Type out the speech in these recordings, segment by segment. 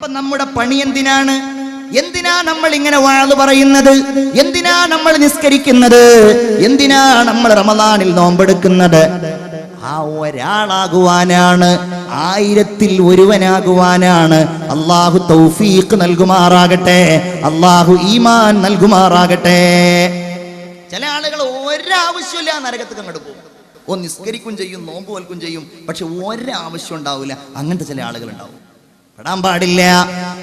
അപ്പൊ നമ്മുടെ പണി എന്തിനാണ്? എന്തിനാ നമ്മൾ ഇങ്ങനെ വാഴ് പറയുന്നത്? എന്തിനാ നമ്മൾ നിസ്കരിക്കുന്നത്? എന്തിനാ നമ്മൾ റമദാനിൽ നോമ്പെടുക്കുന്നത്? ആ ഒരാളാകുവാനാണ് ആയിരത്തിൽ ഒരുവനാകുവാനാണ്. അള്ളാഹു തൗഫീഖ് നൽകുമാറാകട്ടെ അള്ളാഹു ഈമാൻ നൽകുമാറാകട്ടെ. ചില ആളുകൾ ഒരാവശ്യമില്ല നരകത്ത് അങ്ങോട്ട് പോകും. ഓ നിസ്കരിക്കും ചെയ്യും നോമ്പ് വൽക്കും ചെയ്യും പക്ഷെ ഒരാവശ്യം ഉണ്ടാവില്ല. അങ്ങനത്തെ ചില ആളുകൾ ഉണ്ടാവും പെടാൻ പാടില്ല.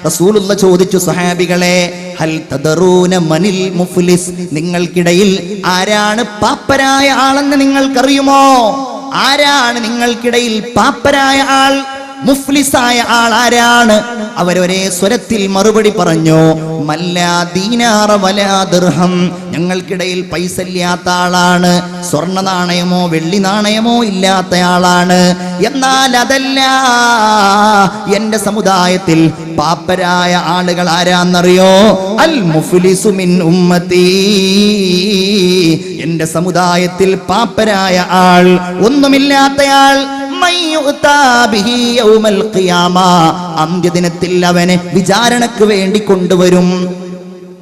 റസൂലുള്ള ചോദിച്ചു സഹാബികളെ ഹൽ തദറൂന മനിൽ മുഫ്ലിസ് നിങ്ങൾക്കിടയിൽ ആരാണ് പാപ്പരായ ആളെന്ന് നിങ്ങൾക്കറിയുമോ? ആരാണ് നിങ്ങൾക്കിടയിൽ പാപ്പരായ ആൾ? മുഫ്ലിസായ ആൾ അവരൊരേ സ്വരത്തിൽ മറുപടി പറഞ്ഞു ദിർഹം. ഞങ്ങൾക്കിടയിൽ പൈസ ഇല്ലാത്ത ആളാണ് സ്വർണ നാണയമോ വെള്ളി നാണയമോ ഇല്ലാത്ത ആളാണ്. എന്നാൽ അതല്ല എന്റെ സമുദായത്തിൽ പാപ്പരായ ആളുകൾ ആരാന്നറിയോ? അൽ മുഫ്ലിസുമിൻ ഉമ്മത്തി. എന്റെ സമുദായത്തിൽ പാപ്പരായ ആൾ ഒന്നുമില്ലാത്തയാൾ അന്ത്യദിനത്തിൽ അവനെ വിചാരണക്ക് വേണ്ടി കൊണ്ടുവരും.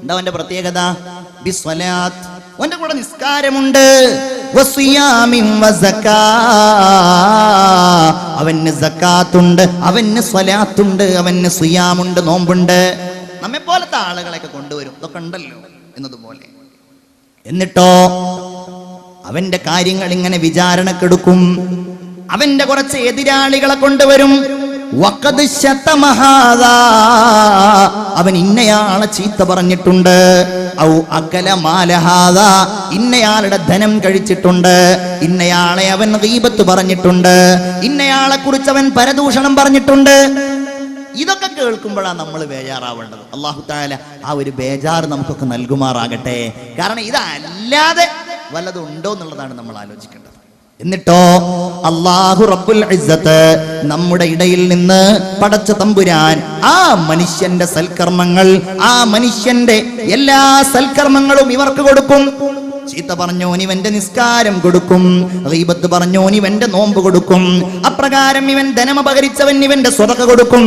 എന്താ അവന്റെ പ്രത്യേകത? കൂടെ നിസ്കാരമുണ്ട്. അവന് സക്കാത്തുണ്ട് അവന് സ്വലാത്തുണ്ട് അവന് സുയാമുണ്ട് നോമ്പുണ്ട്. നമ്മെ പോലത്തെ ആളുകളെയൊക്കെ കൊണ്ടുവരും. ഇതൊക്കെ ഉണ്ടല്ലോ എന്നതുപോലെ. എന്നിട്ടോ അവന്റെ കാര്യങ്ങൾ ഇങ്ങനെ വിചാരണക്കെടുക്കും. അവന്റെ കുറച്ച് എതിരാളികളെ കൊണ്ടുവരും. അവൻ ഇന്നയാളെ ചീത്ത പറഞ്ഞിട്ടുണ്ട്. ഔ അകല മാലഹാദ. ഇന്നയാളുടെ ധനം കഴിച്ചിട്ടുണ്ട്. ഇന്നയാളെ അവൻ ദീപത്ത് പറഞ്ഞിട്ടുണ്ട്. ഇന്നയാളെ കുറിച്ച് അവൻ പരദൂഷണം പറഞ്ഞിട്ടുണ്ട്. ഇതൊക്കെ കേൾക്കുമ്പോഴാണ് നമ്മൾ ബേജാറാവേണ്ടത്. അള്ളാഹു താല ആ ഒരു ബേജാറ് നമുക്കൊക്കെ നൽകുമാറാകട്ടെ. കാരണം ഇതല്ലാതെ വല്ലതും ഉണ്ടോ എന്നുള്ളതാണ് നമ്മൾ ആലോചിക്കേണ്ടത്. എന്നിട്ടോ അള്ളാഹു റബ്ബുൽ ഇസ്സത്ത് നമ്മുടെ ഇടയിൽ നിന്ന് പടച്ച തമ്പുരാൻ ആ മനുഷ്യന്റെ സൽക്കർമ്മങ്ങൾ ആ മനുഷ്യന്റെ എല്ലാ സൽക്കർമ്മങ്ങളും ഇവർക്ക് കൊടുക്കും. ചീത്ത പറഞ്ഞോ ഇവന്റെ നിസ്കാരം കൊടുക്കും. റീബത്ത് പറഞ്ഞോ ഇവന്റെ നോമ്പ് കൊടുക്കും. അപ്രകാരം ഇവൻ ധനമപകരിച്ചവൻ ഇവന്റെ സ്വതക കൊടുക്കും.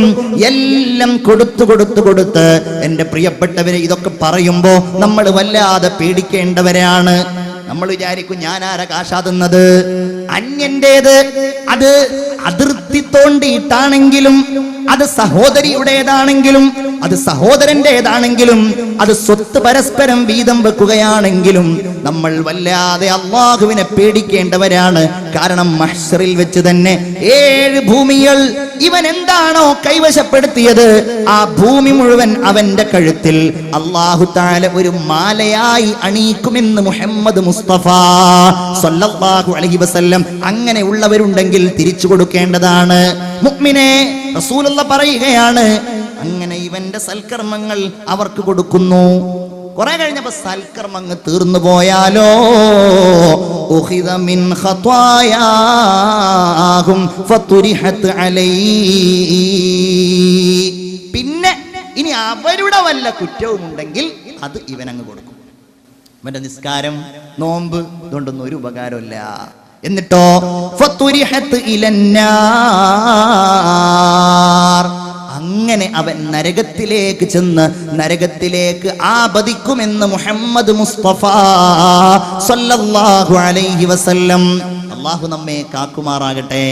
എല്ലാം കൊടുത്തു കൊടുത്തു കൊടുത്ത് എന്റെ പ്രിയപ്പെട്ടവരെ ഇതൊക്കെ പറയുമ്പോ നമ്മൾ വല്ലാതെ പേടിക്കേണ്ടവരാണ്. നമ്മൾ വിചാരിക്കും ഞാൻ ആരെ കാശാതുന്നത് അന്യന്റേത് അത് അതിർത്തി തോണ്ടിയിട്ടാണെങ്കിലും അത് സഹോദരിയുടേതാണെങ്കിലും അത് സഹോദരന്റേതാണെങ്കിലും അത് സ്വത്ത് പരസ്പരം വീതം വെക്കുകയാണെങ്കിലും നമ്മൾ വല്ലാതെ അള്ളാഹുവിനെ പേടിക്കേണ്ടവരാണ്. കാരണം മഹ്സറിൽ വെച്ച് തന്നെ ഏഴ് ഭൂമികൾ ഇവൻ എന്താണോ കൈവശപ്പെടുത്തിയത് ആ ഭൂമി മുഴുവൻ അവന്റെ കഴുത്തിൽ അള്ളാഹു താല ഒരു മാലയായി അണിയിക്കുമെന്ന് മുഹമ്മദ് മുസ്തഫ സല്ലല്ലാഹു അലൈഹി വസല്ലം അങ്ങനെ ഉള്ളവരുണ്ടെങ്കിൽ തിരിച്ചു കൊടുക്കേണ്ടതാണ്. മുഅ്മിനെ റസൂലുള്ള പറയുകയാണ് അങ്ങനെ ഇവന്റെ സൽക്കർമ്മങ്ങൾ അവർക്ക് കൊടുക്കുന്നു. കുറെ കഴിഞ്ഞപ്പോ സൽക്കർമ്മങ്ങ് തീർന്നു പോയാലോ? പിന്നെ ഇനി അവരുടെ വല്ല കുറ്റവും ഉണ്ടെങ്കിൽ അത് ഇവനങ്ങ് കൊടുക്കും. അവന്റെ നിസ്കാരം നോമ്പ് ഇതുകൊണ്ടൊന്നും ഒരു ഉപകാരമില്ല എന്നിട്ടോ അങ്ങനെ അവൻ നരകത്തിലേക്ക് ചെന്ന് നരകത്തിലേക്ക് ആപതിക്കുമെന്ന് മുഹമ്മദ് മുസ്തഫ സല്ലല്ലാഹു അലൈഹി വസല്ലം. അള്ളാഹു നമ്മെ കാക്കുമാറാകട്ടെ.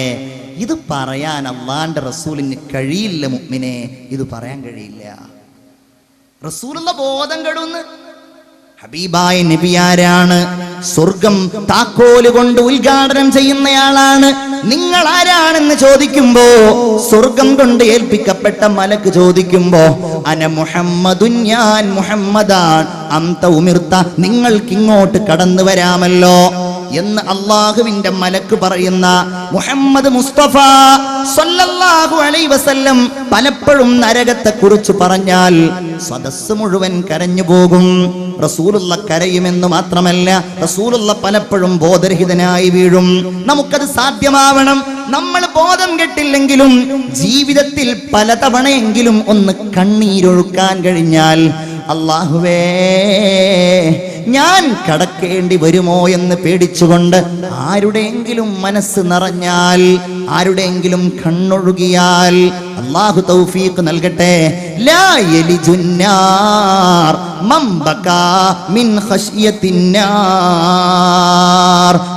ഇത് പറയാൻ അള്ളാന്റെ റസൂലിന് കഴിയില്ല മുഹ്മിനെ ഇത് പറയാൻ കഴിയില്ല. റസൂലുള്ള ബോധം കെടുന്ന് ഹബീബായ നബിയാരാണ്. സ്വർഗം താക്കോൽ കൊണ്ട് ഉദ്ഘാടനം ചെയ്യുന്നയാളാണ്. നിങ്ങൾ ആരാണെന്ന് ചോദിക്കുമ്പോ സ്വർഗം കൊണ്ട് ഏൽപ്പിക്കപ്പെട്ട മലക്ക് ചോദിക്കുമ്പോ അന മുഹമ്മദു ഞാൻ മുഹമ്മദാൻ അന്ത ഉമിർത്ത നിങ്ങൾക്ക് ഇങ്ങോട്ട് കടന്നു വരാമല്ലോ. എന്ന് അള്ളാഹുവിന്റെ മലക്ക് പറയുന്ന മുഹമ്മദ് മുസ്തഫ സല്ലല്ലാഹു അലൈ വസല്ലം പലപ്പോഴും നരകത്തെ കുറിച്ച് പറഞ്ഞാൽ സദസ് മുഴുവൻ കരഞ്ഞു പോകും. റസൂലുള്ള കരയുമെന്ന് മാത്രമല്ല റസൂലുള്ള പലപ്പോഴും ബോധരഹിതനായി വീഴും. നമുക്കത് സാധ്യമാവണം. നമ്മൾ ബോധം കെട്ടില്ലെങ്കിലും ജീവിതത്തിൽ പലതവണയെങ്കിലും ഒന്ന് കണ്ണീരൊഴുക്കാൻ കഴിഞ്ഞാൽ അള്ളാഹുവേ ഞാൻ കടക്കേണ്ടി വരുമോ എന്ന് പേടിച്ചുകൊണ്ട് ആരുടെയെങ്കിലും മനസ്സ് നിറഞ്ഞാൽ ആരുടെയെങ്കിലും കണ്ണൊഴുകിയാൽ അള്ളാഹു തൗഫീഖ് നൽകട്ടെ. ലാ യലിജുന്നാർ മൻ ബകാ മിൻ ഖശിയത്തിന്നാർ.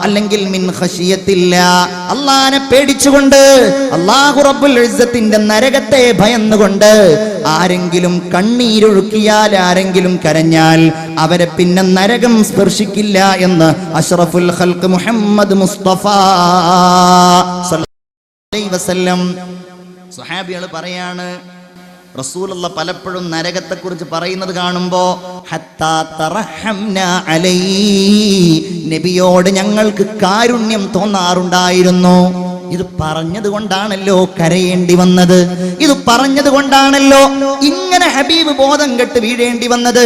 അല്ലെങ്കിൽ മിൻ ഖശിയത്തില്ല. അള്ളാനെ പേടിച്ചുകൊണ്ട് അള്ളാഹു റബ്ബുൽ ഇസ്സത്തിന്റെ നരകത്തെ ഭയന്നുകൊണ്ട് ആരെങ്കിലും കണ്ണീരൊഴുക്കിയാൽ ആരെങ്കിലും കരഞ്ഞാൽ അവരെ പിന്നെ നരകം സ്പർശിക്കില്ല എന്ന് അഷ്റഫുൽ ഖൽഖ് മുഹമ്മദ് മുസ്തഫ വസല്ലം സുഹാബികൾ പറയാണ് റസൂലുള്ള പലപ്പോഴും നരകത്തെക്കുറിച്ച് പറയുന്നത് കാണുമ്പോ ഹത്താ തറഹംന അലൈ നബിയോട് ഞങ്ങൾക്ക് കാരുണ്യം തോന്നാറുണ്ടായിരുന്നു. ഇത് പറഞ്ഞത് കൊണ്ടാണല്ലോ കരയേണ്ടി വന്നത്. ഇത് പറഞ്ഞത് കൊണ്ടാണല്ലോ ഇങ്ങനെ ഹബീബ് ബോധം കെട്ട് വീഴേണ്ടി വന്നത്.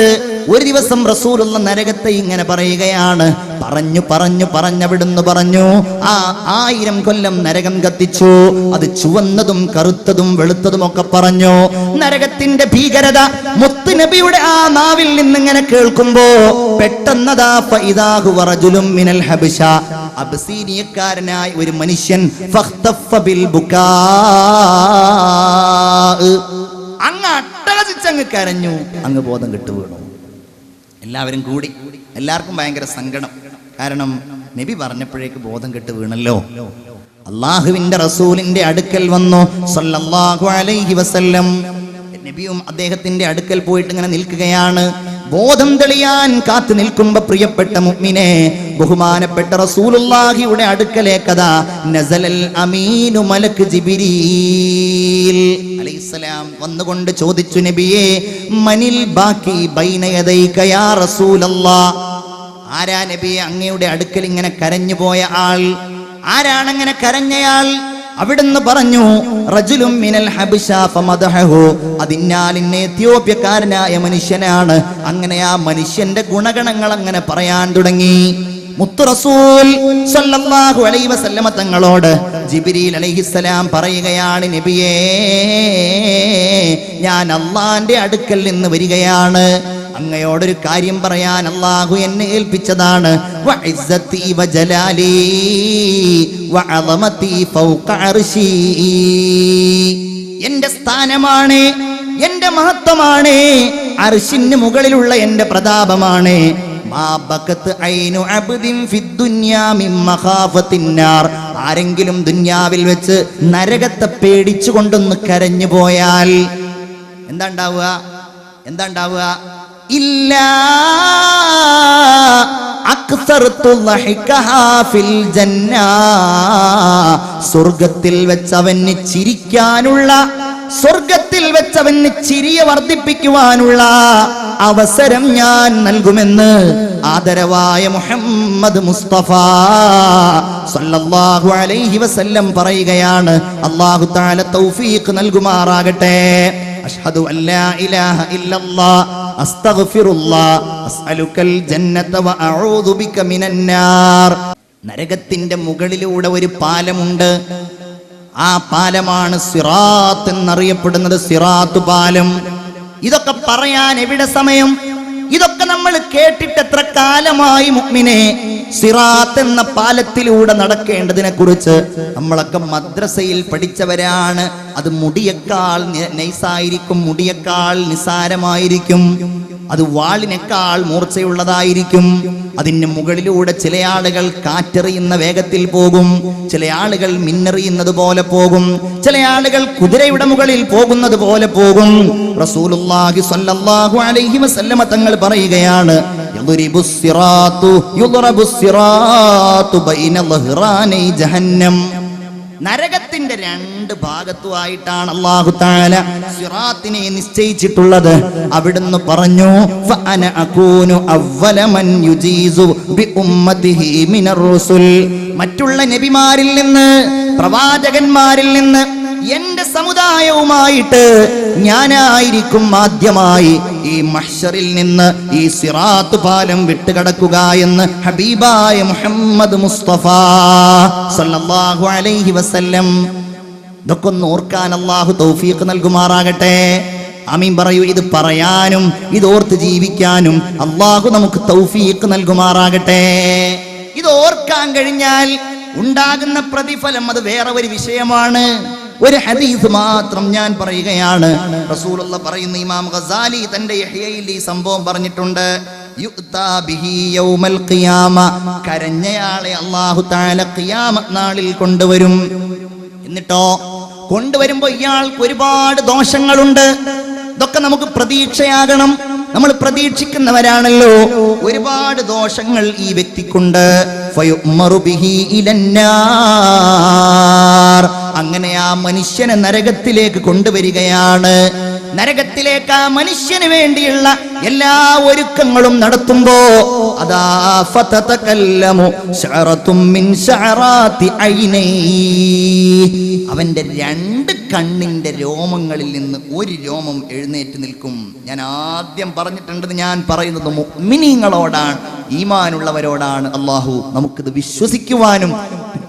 ഒരു ദിവസം റസൂലുള്ള നരകത്തെ ഇങ്ങനെ പറയുകയാണ്. പറഞ്ഞു പറഞ്ഞു പറഞ്ഞവിടുന്ന് പറഞ്ഞു. ആ ആയിരം കൊല്ലം നരകം കത്തിച്ചു. അത് ചുവന്നതും കറുത്തതും വെളുത്തതും ഒക്കെ പറഞ്ഞു. നരകത്തിന്റെ ഭീകരത മുത്ത് നബിയുടെ ആ നാവിൽ നിന്നിങ്ങനെ കേൾക്കുമ്പോ പെട്ടെന്നതാ അബ്സീനിയക്കാരനായ ഒരു മനുഷ്യൻ അങ്ങ് അട്ടഹസിച്ചങ്ങ് കരഞ്ഞു. അങ്ങ് ബോധം കെട്ടു വീണു എല്ലാവരും കൂടി. എല്ലാവർക്കും ഭയങ്കര സങ്കടം. കാരണം നബി പറഞ്ഞപ്പോഴേക്ക് ബോധം കെട്ട് വീണല്ലോ. അള്ളാഹുവിന്റെ റസൂലിന്റെ അടുക്കൽ വന്നു. സല്ലല്ലാഹു അലൈഹി വസല്ലം. നബിയും അദ്ദേഹത്തിന്റെ അടുക്കൽ പോയിട്ട് ഇങ്ങനെ നിൽക്കുകയാണ്. ബോധം തെളിയാൻ കാത്തു നിൽക്കുമ്പോ പ്രിയപ്പെട്ട മുമ്മിനെ ബഹുമാനപ്പെട്ട റസൂലുള്ളാഹിയുടെ അടുക്കലേക്കതാ നസലൽ അമീനു മലക്ക് ജിബിരീൽ അലൈഹിസ്സലാം വന്നുകൊണ്ട് ചോദിച്ചു നബിയെ മനിൽ ബാക്കി ബൈന യാ റസൂലല്ലാ? ആരാ നബിയെ? അങ്ങയുടെ അടുക്കൽ ഇങ്ങനെ കരഞ്ഞു പോയ ആൾ. ആരാണങ്ങനെ കരഞ്ഞയാൾ? അവിടുന്ന് പറഞ്ഞു റജുലും മിനൽ ഇന്ന എത്യോപ്യക്കാരനായ മനുഷ്യനാണ്. അങ്ങനെ ആ മനുഷ്യന്റെ ഗുണഗണങ്ങൾ അങ്ങനെ പറയാൻ തുടങ്ങി. മുത്തു റസൂൽ സല്ലല്ലാഹു അലൈഹി വസല്ലമ തങ്ങളോട് ജിബ്രീൽ അലൈഹിസ്സലാം പറയുകയാണ് നബിയേ ഞാൻ അള്ളാന്റെ അടുക്കൽ നിന്ന് വരികയാണ്. അങ്ങയോടൊരു കാര്യം പറയാൻ അള്ളാഹു എന്നെ ഏൽപ്പിച്ചതാണ്. എന്റെ സ്ഥാനമാണ് എന്റെ മഹത്വമാണ് അർഷിന് മുകളിലുള്ള എന്റെ പ്രതാപമാണ്. ആരെങ്കിലും ദുന്യാവിൽ വെച്ച് നരകത്തെ പേടിച്ചു കൊണ്ടൊന്ന് കരഞ്ഞു പോയാൽ എന്താ ഉണ്ടാവുക എന്താ ഉണ്ടാവുക ഇല്ല. സ്വർഗത്തിൽ വെച്ച് അവന് ചിരിക്കാനുള്ള സ്വർഗത്തിൽ വെച്ച് അവന് വർദ്ധിപ്പിക്കുവാനുള്ള അവസരം ഞാൻ നൽകുമെന്ന് ആദരവായ മുഹമ്മദ് മുസ്തഫ സല്ലല്ലാഹു അലൈഹി വസല്ലം പറയുകയാണ്. അല്ലാഹു തആല തൗഫീഖ് നൽകുമാറാകട്ടെ. അഷ്ഹദു അല്ലാ ഇലാഹ ഇല്ലല്ലാഹ് അസ്അലുക്കൽ ജന്നത ബിക മിനന്നാർ നരകത്തിന്റെ മുകളിലൂടെ ഒരു പാലമുണ്ട്. ആ പാലമാണ് സിറാത്ത് എന്നറിയപ്പെടുന്നത് സിറാത്ത് പാലം. ഇതൊക്കെ പറയാൻ എവിടെ സമയം? ഇതൊക്കെ നമ്മൾ കേട്ടിട്ട് എത്ര കാലമായി മുഗ്മിനെ സിറാത്ത് എന്ന പാലത്തിലൂടെ നടക്കേണ്ടതിനെ കുറിച്ച് നമ്മളൊക്കെ മദ്രസയിൽ പഠിച്ചവരാണ്. അത് മുടിയേക്കാൾ നൈസായിരിക്കും മുടിയേക്കാൾ നിസാരമായിരിക്കും. അത് വാളിനേക്കാൾ മൂർച്ചയുള്ളതായിരിക്കും. അതിന് മുകളിലൂടെ ചില ആളുകൾ കാറ്ററിയുന്ന വേഗത്തിൽ പോകും. ചില ആളുകൾ മിന്നറിയുന്നത് പോലെ പോകും. ചില ആളുകൾ കുതിരയുടെ മുകളിൽ പോകുന്നത് പോലെ പോകും. റസൂലുള്ളാഹി സ്വല്ലല്ലാഹു അലൈഹി വസല്ലമ തങ്ങൾ പറയുകയാണ് നരകത്തിന്റെ രണ്ട് ഭാഗത്തുമായിട്ടാണ് അള്ളാഹു താല സിറാത്തിനെ നിശ്ചയിച്ചിട്ടുള്ളത് അവിടുന്ന് പറഞ്ഞു. മറ്റുള്ള നബിമാരിൽ നിന്ന് പ്രവാചകന്മാരിൽ നിന്ന് എന്റെ സമുദായവുമായിട്ട് ഞാനായിരിക്കും ആദ്യമായി ഈ മഹ്ഷറിൽ നിന്ന് ഈ സിറാത്ത് പാലം വിട്ടുകടക്കുക എന്ന് ഹബീബായ മുഹമ്മദ് മുസ്തഫ സല്ലല്ലാഹു അലൈഹി വസല്ലം. ഇതൊക്കെ ഒന്ന് ഓർക്കാൻ അള്ളാഹു തൗഫീഖ് നൽകുമാറാകട്ടെ. അമീൻ പറയൂ ഇത് പറയാനും ഇത് ഓർത്ത് ജീവിക്കാനും അള്ളാഹു നമുക്ക് തൗഫീഖ് നൽകുമാറാകട്ടെ. ഇത് ഓർക്കാൻ കഴിഞ്ഞാൽ ഉണ്ടാകുന്ന പ്രതിഫലം അത് വേറെ ഒരു വിഷയമാണ്. ഒരു ഹദീസ് മാത്രം ഞാൻ പറയുകയാണ്. റസൂലുള്ള പറയുന്ന ഇമാം ഗസാലി തന്റെ യഹ്യയിൽ ഈ സംഭവം പറഞ്ഞിട്ടുണ്ട്. ഖിയാമ. കരഞ്ഞയാളെ അല്ലാഹു തആല ഖിയാമത്ത് നാളിൽ കൊണ്ടുവരും. എന്നിട്ടോ കൊണ്ടുവരുമ്പോ ഇയാൾക്ക് ഒരുപാട് ദോഷങ്ങളുണ്ട്. ഇതൊക്കെ നമുക്ക് പ്രതീക്ഷയാകണം. നമ്മൾ പ്രതീക്ഷിക്കുന്നവരാണല്ലോ. ഒരുപാട് ദോഷങ്ങൾ ഈ വ്യക്തിക്കുണ്ട്. അങ്ങനെ ആ മനുഷ്യനെ നരകത്തിലേക്ക് കൊണ്ടുവരികയാണ്. നരകത്തിലേക്ക് ആ മനുഷ്യന് വേണ്ടിയുള്ള എല്ലാ ഒരുക്കങ്ങളും നടത്തുമ്പോ അതാ അവന്റെ രണ്ട് കണ്ണിന്റെ രോമങ്ങളിൽ നിന്ന് ഒരു രോമം എഴുന്നേറ്റ് നിൽക്കും. ഞാൻ ആദ്യം പറഞ്ഞിട്ടുണ്ടെന്ന് ഞാൻ പറയുന്നത് മിനിങ്ങളോടാണ് ഈമാനുള്ളവരോടാണ് അള്ളാഹു നമുക്കിത് വിശ്വസിക്കുവാനും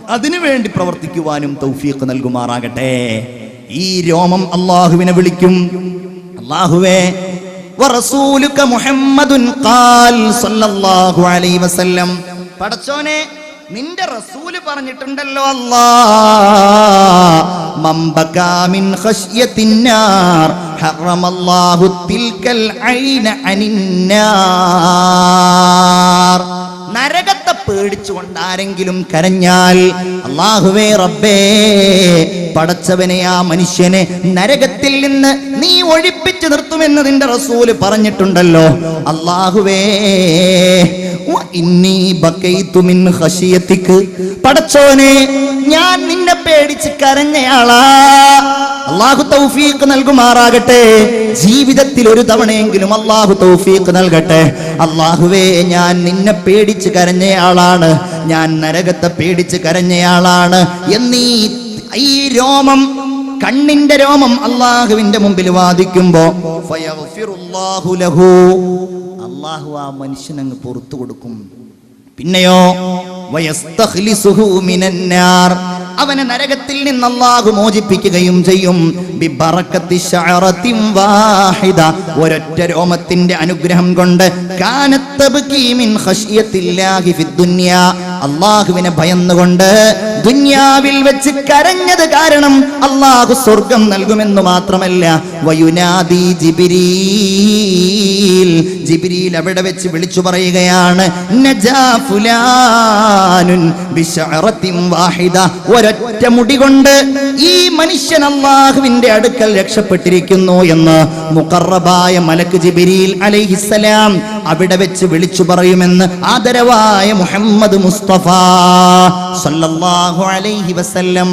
അതിനുവേണ്ടി പ്രവർത്തിക്കുവാനും തൗഫീഖ് നൽകുമാറാകട്ടെ. ഈ രോമം അള്ളാഹുവിനെ വിളിക്കും. അള്ളാഹുവേ മുഹമ്മദുൻ ഖാൽ സല്ലല്ലാഹു അലൈഹി വസല്ലം. പടച്ചോനെ നിന്റെ റസൂൽ പറഞ്ഞിട്ടുണ്ടല്ലോ അല്ലാ. മംബകാ തിൽക്കൽ ഐന അനിന്നാർ പേടിച്ചുകൊണ്ട് ആരെങ്കിലും കരഞ്ഞാൽ അള്ളാഹുവേ റബ്ബേ പടച്ചവനെ ആ മനുഷ്യനെ നരകത്തിൽ നിന്ന് നീ ഒഴിപ്പിച്ചു നിർത്തുമെന്ന് നിന്റെ റസൂൽ പറഞ്ഞിട്ടുണ്ടല്ലോ. അള്ളാഹുവേ ഇന്നീ ഇന്നി ഹഷിയത്തിക്ക് പടച്ചോനെ ഞാൻ നിന്നെ പേടിച്ച് കരഞ്ഞയാളാ. അള്ളാഹു തൗഫീഖ് നൽകുമാറാകട്ടെ. ജീവിതത്തിൽ ഒരു തവണയെങ്കിലും അള്ളാഹു തൗഫീഖ് നൽകട്ടെ. അള്ളാഹുവേ ഞാൻ നിന്നെ പേടിച്ച് കരഞ്ഞയാളാണ്. ഞാൻ നരകത്തെ പേടിച്ച് കരഞ്ഞയാളാണ്. എന്നീ ഈ രോമം കണ്ണിന്റെ രോമം അള്ളാഹുവിന്റെ മുമ്പിൽ വാദിക്കുമ്പോ. അള്ളാഹു ആ മനുഷ്യനങ്ങ് പുറത്തു കൊടുക്കും. പിന്നെയോ. അവനെ നരകത്തിൽ നിന്ന് അള്ളാഹു മോചിപ്പിക്കുകയും ചെയ്യും വാഹിദ. ഒരൊറ്റ രോമത്തിന്റെ അനുഗ്രഹം കൊണ്ട്. അള്ളാഹുവിനെ ഭയന്നുകൊണ്ട് ദുന്യാവിൽ വെച്ച് കരഞ്ഞത് കാരണം അള്ളാഹു സ്വർഗം നൽകുമെന്ന് മാത്രമല്ല വയുനാദി ജിബിരീൽ ജിബിരിയിൽ അവിടെ വെച്ച് വിളിച്ചു പറയുകയാണ്. ഒരൊറ്റ മുടി കൊണ്ട് ഈ മനുഷ്യൻ അള്ളാഹുവിന്റെ അടുക്കൽ രക്ഷപ്പെട്ടിരിക്കുന്നു എന്ന് മുഖറബായ മലക്ക് ജിബിരിയിൽ അലൈഹിസ്സലാം അവിടെ വെച്ച് വിളിച്ചു പറയുമെന്ന് ആദരവായ മുഹമ്മദ് മുസ്തഫ സല്ലല്ലാഹു അലൈഹി വസല്ലം